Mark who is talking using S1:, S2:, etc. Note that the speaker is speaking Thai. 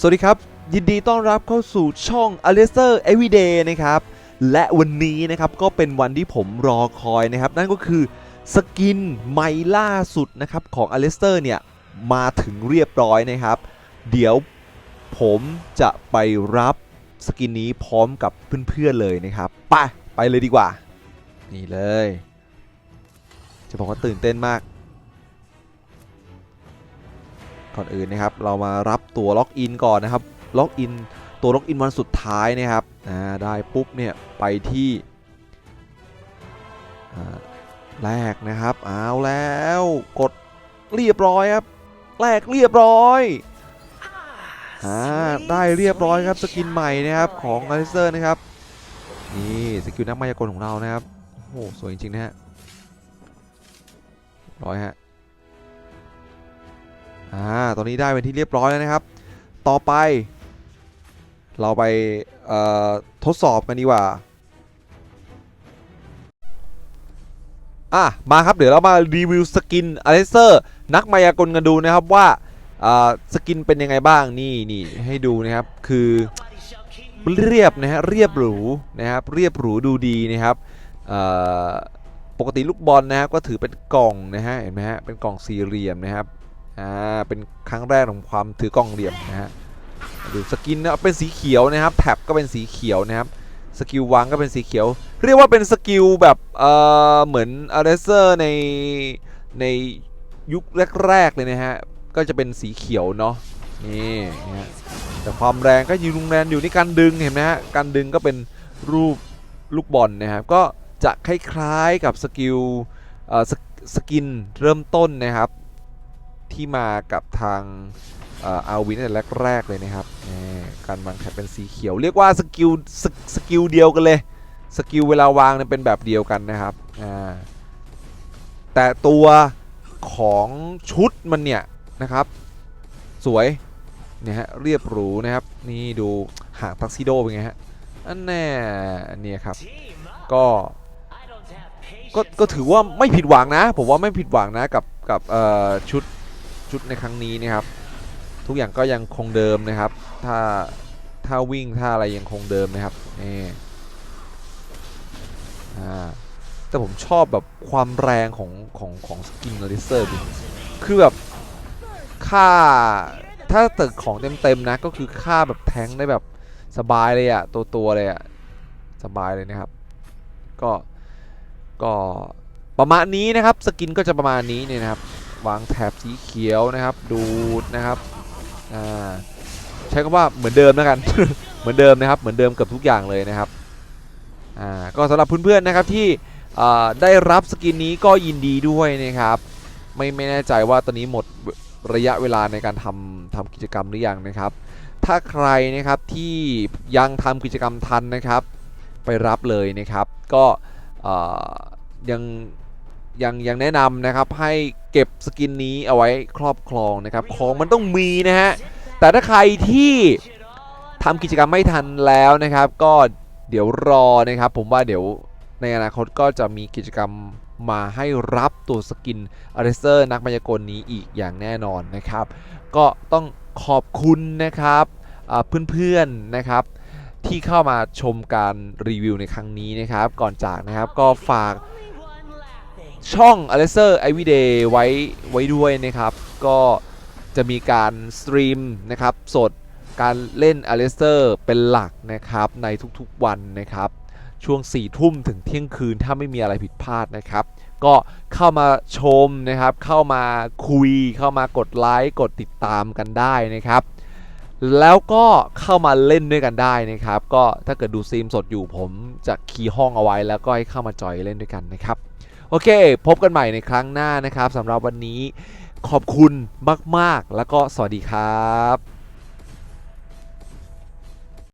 S1: สวัสดีครับ ยินดีต้อนรับเข้าสู่ช่อง a l e s t e r Everyday นะครับ และวันนี้นะครับก็เป็นวันที่ผมรอคอยนะครับ นั่นก็คือสกินใหม่ล่าสุดนะครับของ a l e s t e r เนี่ย มาถึงเรียบร้อยนะครับ เดี๋ยวผมจะไปรับสกินนี้พร้อมกับเพื่อนๆเลยนะครับ ไป ไปเลยดีกว่า นี่เลย จะบอกว่าตื่นเต้นมาก ก่อนอื่นนะครับ เรามารับตัวล็อกอินก่อนนะครับ ล็อกอินตัวล็อกอินวันสุดท้ายนะครับอ่าได้ปุ๊บเนี่ยไปที่อ่าแรกนะครับ เอาแล้วกดเรียบร้อยครับแรกเรียบร้อยอ่าได้เรียบร้อยครับสกินใหม่นะครับของอลิเซอร์นะครับนี่สกิลนักมายากลของเรานะครับโอ้โหสวยจริงๆนะฮะร้อยฮะ อ่าตอนนี้ได้เป็นที่เรียบร้อยแล้วนะครับ ต่อไป เราไปทดสอบกันดีกว่าอะมาครับเดี๋ยวเรามารีวิวสกินอเลเซอร์นักมายากลกันดูนะครับว่าสกินเป็นยังไงบ้างนี่นี่ให้ดูนะครับคือเรียบนะฮะเรียบหรูนะครับเรียบหรูดูดีนะครับปกติลูกบอลนะครับก็ถือเป็นกล่องนะฮะเห็นไหมฮะเป็นกล่องสี่เหลี่ยมนะครับ อ่าเป็นครั้งแรกของความถือกล่องเหลี่ยมนะฮะดูสกินนะเป็นสีเขียวนะครับแท็บก็เป็นสีเขียวนะครับสกิลวางก็เป็นสีเขียว เรียกว่าเป็นสกิลแบบเอ่อเหมือนอเลเซอร์ในในยุคแรก ๆ เลยนะฮะ ก็จะเป็นสีเขียวเนาะนี่นะฮะแต่ความแรงก็ยืนแรงอยู่ที่การดึงเห็นไหมฮะการดึงก็เป็นรูปลูกบอลนะครับ ก็จะคล้ายๆกับสกิลเอ่อสกสกินเริ่มต้นนะครับ ที่มากับทางอาวินแต่แรกๆเลยนะครับการวางแถบเป็นสีเขียว เรียกว่าสกิลสกสกิลเดียวกันเลยสกิลเวลาวางเนี่ยเป็นแบบเดียวกันนะครับแต่ตัวของชุดมันเนี่ยนะครับ สวยเนี่ยฮะเรียบหรูนะครับ นี่ดูหางทักซิโดเป็นไงฮะอันแน่เนี่ยครับก็ก็ก็ถือว่าไม่ผิดหวังนะ ผมว่าไม่ผิดหวังนะกับกับชุด ชุดในครั้งนี้นะครับ ทุกอย่างก็ยังคงเดิมนะครับ ถ้าถ้าวิ่งถ้าอะไรยังคงเดิมนะครับนี่อ่าแต่ผมชอบแบบความแรงของของของสกินเลเซอร์ดิคือแบบค่าถ้าตึกของเต็มๆนะก็คือค่าแบบแทงได้แบบสบายเลยอะตัวตัวเลยอะสบายเลยนะครับ ก็ก็ประมาณนี้นะครับ สกินก็จะประมาณนี้เนี่ยนะครับ วางแถบสีเขียวนะครับ ดูดนะครับอ่าใช้คำว่าเหมือนเดิมแล้วกัน เหมือนเดิมนะครับ เหมือนเดิมเกับทุกอย่างเลยนะครับอ่าก็สำหรับเพื่อนๆนะครับที่ได้รับสกินนี้ก็ยินดีด้วยนะครับไม่ไม่แน่ใจว่าตอนนี้หมดระยะเวลาในการทำทำกิจกรรมหรือยังนะครับ ถ้าใครนะครับที่ยังทำกิจกรรมทันนะครับ ไปรับเลยนะครับ ก็ยังยังยังแนะนำนะครับให้ เก็บสกินนี้เอาไว้ครอบครองนะครับ ของมันต้องมีนะฮะ แต่ถ้าใครที่ทำกิจกรรมไม่ทันแล้วนะครับ ก็เดี๋ยวรอนะครับ ผมว่าเดี๋ยวในอนาคตก็จะมีกิจกรรมมาให้รับตัวสกินอเรเซอร์นักมายากลนี้อีกอย่างแน่นอนนะครับ ก็ต้องขอบคุณนะครับเพื่อนๆนะครับที่เข้ามาชมการรีวิวในครั้งนี้นะครับ ก่อนจากนะครับก็ฝาก ช่อง a l e s e r Everyday ไว้ไว้ด้วยนะครับ ก็จะมีการสตรีมนะครับ สดการเล่น a l e s e r เป็นหลักนะครับ ในทุกๆวันนะครับ ช่วง4ทุ่มถึงเที่ยงคืนถ้าไม่มีอะไรผิดพลาดนะครับ ก็เข้ามาชมนะครับ เข้ามาคุย เข้ามากดไลค์ กดติดตามกันได้นะครับแล้วก็เข้ามาเล่นด้วยกันได้นะครับ ก็ถ้าเกิดดูซีมสดอยู่ผมจะคีย์ห้องเอาไว้ แล้วก็ให้เข้ามาจอยเล่นด้วยกันนะครับ โอเค พบกันใหม่ในครั้งหน้านะครับสำหรับวันนี้ขอบคุณมาก ๆ แล้วก็สวัสดีครับ